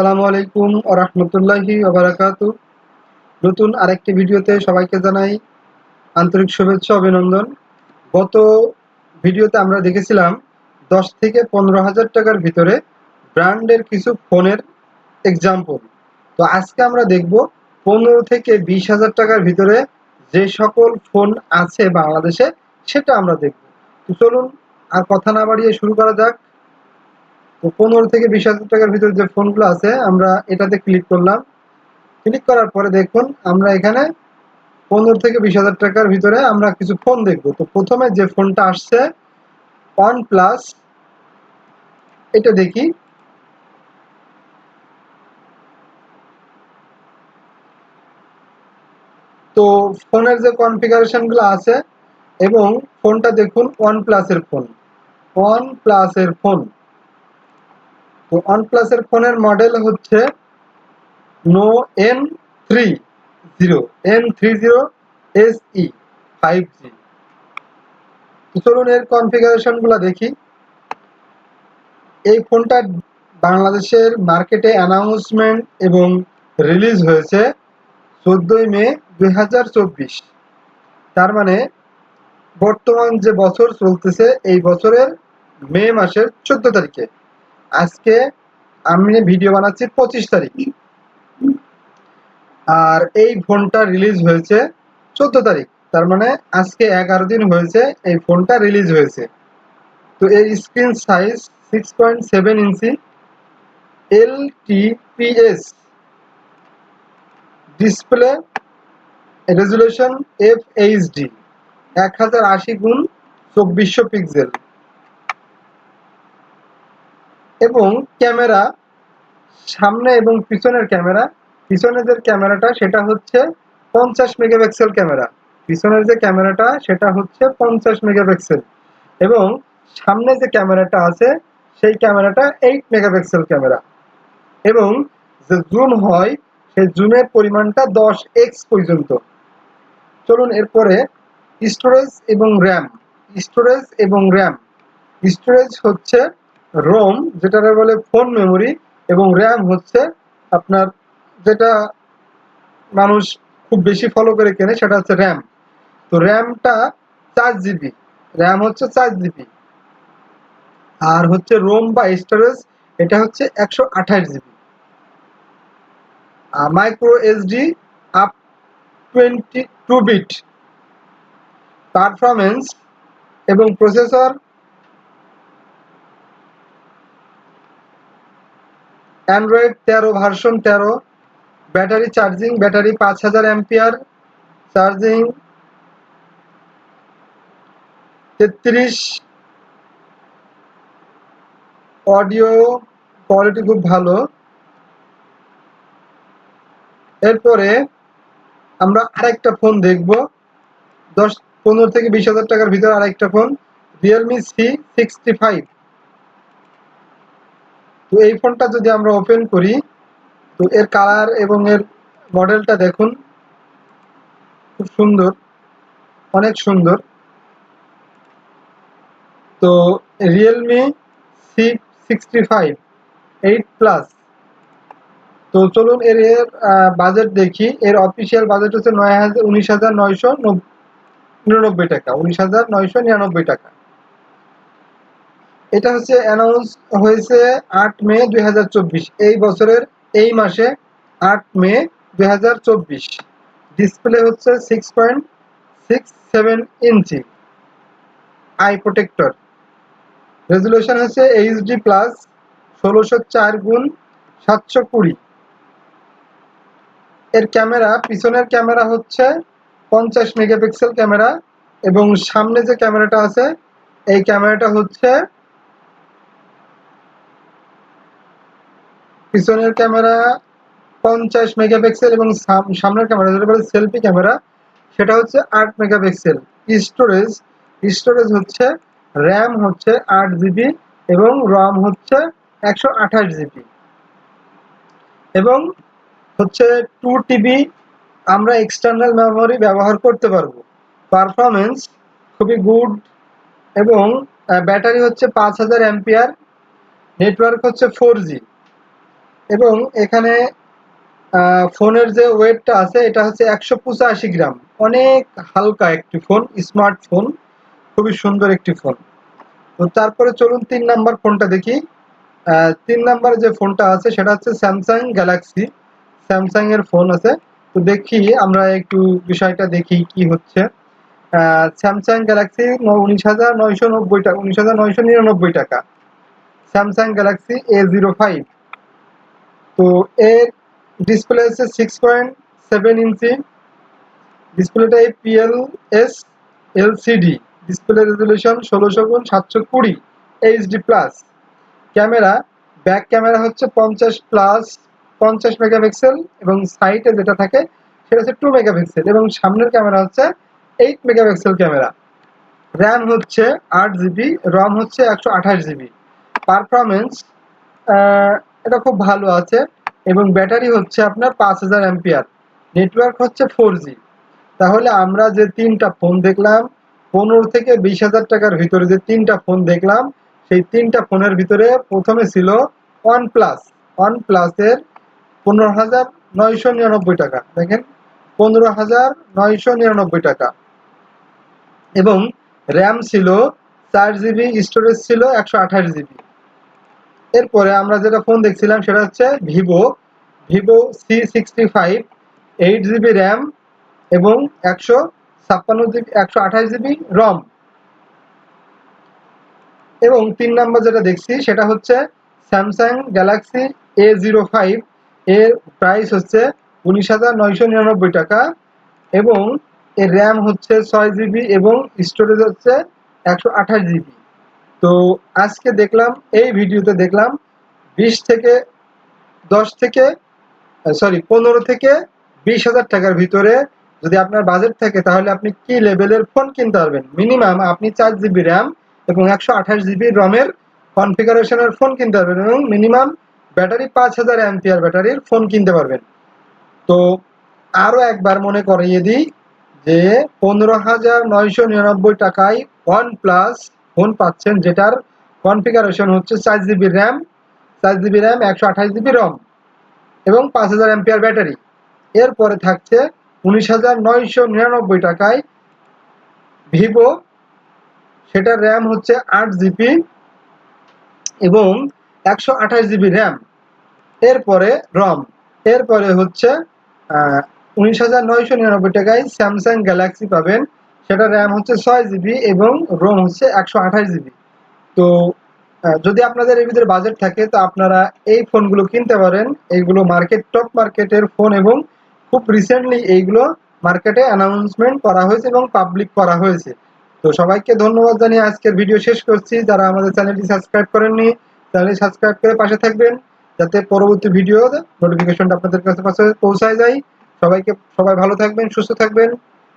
আসসালামু আলাইকুম ও রহমতুল্লাহি ওবারাকাতু নতুন আরেকটি ভিডিওতে সবাইকে জানাই আন্তরিক শুভেচ্ছা, অভিনন্দন। গত ভিডিওতে আমরা দেখেছিলাম দশ থেকে পনেরো হাজার টাকার ভিতরে ব্র্যান্ডের কিছু ফোনের এক্সাম্পল তো আজকে আমরা দেখব পনেরো থেকে বিশ হাজার টাকার ভিতরে যে সকল ফোন আছে বাংলাদেশে, সেটা আমরা দেখব। তো চলুন আর কথা না বাড়িয়ে শুরু করা যাক। তো পনেরো থেকে বিশ হাজার টাকার ভিতরে যে ফোনগুলো আছে, আমরা এটাতে ক্লিক করলাম। ক্লিক করার পরে দেখুন, আমরা এখানে পনেরো থেকে বিশ হাজার টাকার ভিতরে আমরা কিছু ফোন দেখব। তো প্রথমে যে ফোনটা আসছে, ওয়ান প্লাস, এটা দেখি। তো ফোনের যে কনফিগারেশনগুলো আছে, এবং ফোনটা দেখুন, ওয়ান প্লাসের ফোন। ওয়ান প্লাসের ফোন। তো ওয়ানপ্লাসের ফোনের মডেল হচ্ছে no N three zero N three zero S E five G চলুন এর কনফিগারেশনগুলো দেখি। এই ফোনটা বাংলাদেশের মার্কেটে অ্যানাউন্সমেন্ট এবং রিলিজ হয়েছে চোদ্দই মে দু হাজার চব্বিশ। তার মানে বর্তমান যে বছর চলতেছে, এই বছরের মে মাসের চোদ্দ তারিখে। আজকে আমি ভিডিও বানাচ্ছি পঁচিশ তারিখ। আর এই ফোনটা রিলিজ হয়েছে চোদ্দ তারিখ। তার মানে আজকে এগারো দিন হয়েছে এই ফোনটা রিলিজ হয়েছে। তো এর screen size six point seven inch L TPS display resolution F HD এক হাজার আশি গুণ চব্বিশশো পিক্সেল এবং ক্যামেরা সামনে এবং পিছনের ক্যামেরা। পিছনের যে ক্যামেরাটা, সেটা হচ্ছে পঞ্চাশ মেগাপিক্সেল ক্যামেরা। পিছনের যে ক্যামেরাটা, সেটা হচ্ছে পঞ্চাশ মেগাপিক্সেল। এবং সামনে যে ক্যামেরাটা আছে, সেই ক্যামেরাটা এইট মেগাপিক্সেল ক্যামেরা। এবং যে জুম হয়, সেই জুমের পরিমাণটা দশ এক্স পর্যন্ত। চলুন এরপরে স্টোরেজ এবং র্যাম স্টোরেজ এবং র্যাম স্টোরেজ হচ্ছে রোম যেটা বলে ফোন মেমোরি এবং র্যাম হচ্ছে আপনার যেটা মানুষ খুব বেশি ফলো করে কেনে, সেটা হচ্ছে র্যাম তো র্যামটা চার জিবি র্যাম হচ্ছে চার জিবি আর হচ্ছে রোম বা স্টোরেজ এটা হচ্ছে একশো আঠাশ GB micro SD up twenty two bit performance এবং প্রসেসর অ্যান্ড্রয়েড তেরো ভার্সন তেরো ব্যাটারি চার্জিং ব্যাটারি পাঁচ হাজার অ্যাম্পিয়ার চার্জিং তেত্রিশ অডিও কোয়ালিটি খুব ভালো। এরপরে আমরা আরেকটা ফোন দেখব। দশ, পনেরো থেকে বিশ হাজার টাকার ভিতরে আরেকটা phone Realme C sixty five তো এই ফোনটা যদি আমরা ওপেন করি, তো এর কালার এবং এর মডেলটা দেখুন। খুব সুন্দর, অনেক সুন্দর। তো Realme sixty five eight plus তো চলুন এর এর বাজেট দেখি। এর অফিসিয়াল বাজেট হচ্ছে নয় হাজার, উনিশ হাজার নয়শো নিরানব্বই টাকা, উনিশ হাজার নয়শো নিরানব্বই টাকা। এটা হচ্ছে অ্যানাউন্স হয়েছে আট মে দু হাজার চব্বিশ। এই বছরের এই মাসে আট মে দু হাজার চব্বিশ। ডিসপ্লে হচ্ছে six point six seven inch eye protector resolution হচ্ছে এইচডি প্লাস ষোলোশো চার গুণ সাতশো কুড়ি। এর ক্যামেরা পিছনের ক্যামেরা হচ্ছে পঞ্চাশ মেগাপিক্সেল ক্যামেরা এবং সামনে যে ক্যামেরাটা আছে, এই ক্যামেরাটা হচ্ছে পিছনের ক্যামেরা পঞ্চাশ মেগাপিক্সেল এবং সামনের ক্যামেরা, যেটা বলে সেলফি ক্যামেরা, সেটা হচ্ছে আট মেগাপিক্সেল। স্টোরেজ স্টোরেজ হচ্ছে র্যাম হচ্ছে আট জিবি এবং রম হচ্ছে একশো আঠাশ জিবি। এবং হচ্ছে টু টিবি আমরা এক্সটার্নাল মেমোরি ব্যবহার করতে পারব। পারফরমেন্স খুবই গুড এবং ব্যাটারি হচ্ছে পাঁচ হাজার অ্যাম্পিয়ার নেটওয়ার্ক হচ্ছে ফোর জি এবং এখানে ফোনের যে ওয়েটটা আছে, এটা হচ্ছে একশো পঁচাশি গ্রাম। অনেক হালকা একটি ফোন, স্মার্টফোন, খুবই সুন্দর একটি ফোন। তো তারপরে চলুন তিন নাম্বার ফোনটা দেখি। তিন নাম্বার যে ফোনটা আছে, সেটা হচ্ছে স্যামসাং গ্যালাক্সি। স্যামসাং এর ফোন আছে। তো দেখি, আমরা একটু বিষয়টা দেখি কি হচ্ছে। স্যামসাং গ্যালাক্সি উনিশ হাজার নয়শো নব্বই টাকা উনিশ হাজার নয়শো নিরানব্বই টাকা। Samsung Galaxy A zero five তো এর ডিসপ্লে হচ্ছে সিক্স পয়েন্ট সেভেন ইঞ্চি ডিসপ্লেটা PL S LCD display resolution ষোলোশো গুণ সাতশো কুড়ি HD plus camera back camera হচ্ছে পঞ্চাশ প্লাস পঞ্চাশ মেগাপিক্সেল এবং সাইডে যেটা থাকে সেটা হচ্ছে টু মেগাপিক্সেল এবং সামনের ক্যামেরা হচ্ছে এইট মেগাপিক্সেল ক্যামেরা। র্যাম হচ্ছে আট জিবি রম হচ্ছে একশো আঠাশ জিবি পারফরমেন্স এটা খুব ভালো আছে এবং ব্যাটারি হচ্ছে আপনার পাঁচ হাজার অ্যাম্পিয়ার। নেটওয়ার্ক হচ্ছে ফোর জি তাহলে আমরা যে তিনটা ফোন দেখলাম, পনেরো থেকে বিশ হাজার টাকার ভিতরে যে তিনটা ফোন দেখলাম, সেই তিনটা ফোনের ভিতরে প্রথমে ছিল ওয়ান প্লাস ওয়ান প্লাসের পনেরো হাজার নয়শো নিরানব্বই টাকা। দেখেন, পনেরো হাজার নয়শো নিরানব্বই টাকা। এবং র্যাম ছিল চার জিবি স্টোরেজ ছিল একশো আঠাশ জিবি এরপরে আমরা যেটা ফোন দেখছিলাম সেটা হচ্ছে Vivo Vivo C sixty five eight GB RAM এবং একশো ছাপ্পান্ন জিবি একশো আঠাশ জিবি রম এবং তিন নাম্বার যেটা দেখছি সেটা হচ্ছে Samsung Galaxy A zero five এর প্রাইস হচ্ছে উনিশ হাজার নয়শো নিরানব্বই টাকা এবং এর র্যাম হচ্ছে ছয় জিবি এবং স্টোরেজ হচ্ছে একশো আঠাশ জিবি তো আজকে দেখলাম, এই ভিডিওতে দেখলাম বিশ থেকে দশ থেকে সরি পনেরো থেকে বিশ হাজার টাকার ভিতরে যদি আপনার বাজেট থাকে, তাহলে আপনি কি লেভেলের ফোন কিনতে পারবেন? মিনিমাম আপনি চার জিবি র্যাম এবং একশো আঠাশ জিবি রমের কনফিগারেশনের ফোন কিনতে পারবেন এবং মিনিমাম ব্যাটারি পাঁচ হাজার অ্যাম্পিয়ার ব্যাটারির ফোন কিনতে পারবেন। তো আরও একবার মনে করিয়ে দিই যে পনেরো হাজার নয়শো নিরানব্বই টাকায় ওয়ান প্লাস ফোন পাচ্ছেন যেটার কনফিগারেশন হচ্ছে চার জিবি র্যাম, চার জিবি র্যাম, একশো আঠাশ জিবি রম এবং পাঁচ হাজার অ্যাম্পিয়ার ব্যাটারি। এরপরে থাকছে উনিশ হাজার নয়শো নিরানব্বই টাকায় ভিভো। সেটার র্যাম হচ্ছে আট জিবি এবং একশো আঠাশ জিবি র্যাম। এরপরে রম। এরপরে হচ্ছে উনিশ হাজার নয়শো নিরানব্বই টাকায় স্যামসাং গ্যালাক্সি পাবেন সেটা র্যাম হচ্ছে ছয় জিবি এবং রোম হচ্ছে একশো আঠাশ জিবি তো যদি আপনাদের এর ভিতরে বাজেট থাকে, তো আপনারা এই ফোনগুলো কিনতে পারেন। এইগুলো মার্কেট টপ মার্কেটের ফোন এবং খুব রিসেন্টলি এইগুলো মার্কেটে অ্যানাউন্সমেন্ট করা হয়েছে এবং পাবলিক করা হয়েছে। তো সবাইকে ধন্যবাদ জানিয়ে আজকের ভিডিও শেষ করছি। যারা আমাদের চ্যানেলটি সাবস্ক্রাইব করেননি চ্যানেলটি সাবস্ক্রাইব করে পাশে থাকবেন। যাতে পরবর্তী ভিডিও নোটিফিকেশনটা আপনাদের কাছে পাশে পৌঁছায় যায়। সবাইকে, সবাই ভালো থাকবেন, সুস্থ থাকবেন।